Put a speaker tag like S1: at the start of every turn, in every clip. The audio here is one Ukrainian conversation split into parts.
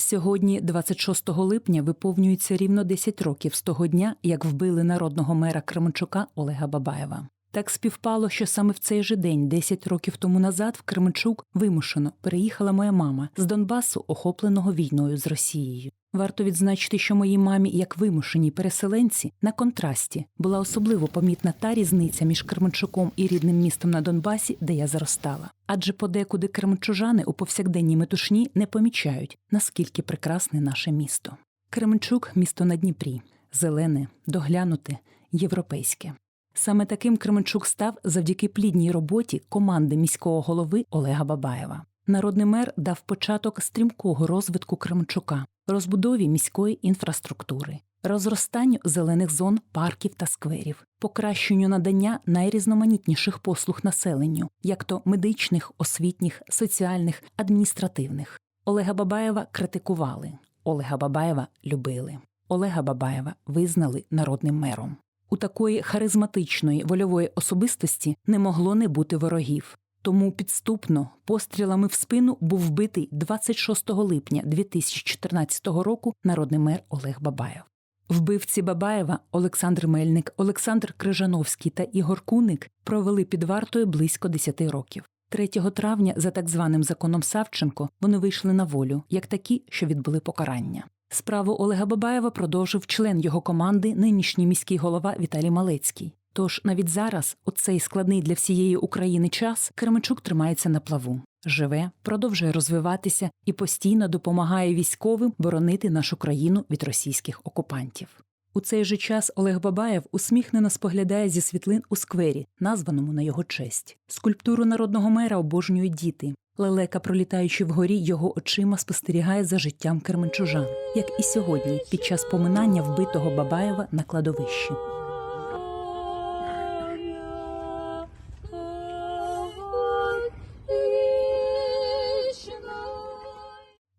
S1: Сьогодні, 26 липня, виповнюється рівно 10 років з того дня, як вбили народного мера Кременчука Олега Бабаєва. Так співпало, що саме в цей же день, 10 років тому назад, в Кременчук вимушено переїхала моя мама з Донбасу, охопленого війною з Росією. Варто відзначити, що моїй мамі, як вимушеній переселенці, на контрасті була особливо помітна та різниця між Кременчуком і рідним містом на Донбасі, де я зростала. Адже подекуди кременчужани у повсякденній метушні не помічають, наскільки прекрасне наше місто. Кременчук місто на Дніпрі, зелене, доглянуте, європейське. Саме таким Кременчук став завдяки плідній роботі команди міського голови Олега Бабаєва. Народний мер дав початок стрімкого розвитку Кременчука, розбудові міської інфраструктури, розростанню зелених зон, парків та скверів, покращенню надання найрізноманітніших послуг населенню, як то медичних, освітніх, соціальних, адміністративних. Олега Бабаєва критикували, Олега Бабаєва любили. Олега Бабаєва визнали народним мером. У такої харизматичної вольової особистості не могло не бути ворогів. Тому підступно пострілами в спину був вбитий 26 липня 2014 року народний мер Олег Бабаєв. Вбивці Бабаєва Олександр Мельник, Олександр Крижановський та Ігор Куник провели під вартою близько 10 років. 3 травня, за так званим законом Савченко, вони вийшли на волю, як такі, що відбули покарання. Справу Олега Бабаєва продовжив член його команди, нинішній міський голова Віталій Малецький. Тож навіть зараз, у цей складний для всієї України час, Кременчук тримається на плаву, живе, продовжує розвиватися і постійно допомагає військовим боронити нашу країну від російських окупантів. У цей же час Олег Бабаєв усміхнено споглядає зі світлин у сквері, названому на його честь. Скульптуру народного мера обожнюють діти. Лелека, пролітаючи вгорі, його очима спостерігає за життям керменчужан, як і сьогодні, під час поминання вбитого Бабаєва на кладовищі.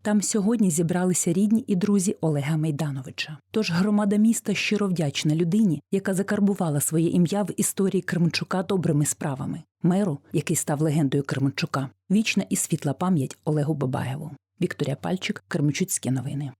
S1: Там сьогодні зібралися рідні і друзі Олега Майдановича. Тож громада міста щиро вдячна людині, яка закарбувала своє ім'я в історії Кременчука добрими справами, меру, який став легендою Кременчука, вічна і світла пам'ять Олегу Бабаєву. Вікторія Пальчик, Кременчуцькі новини.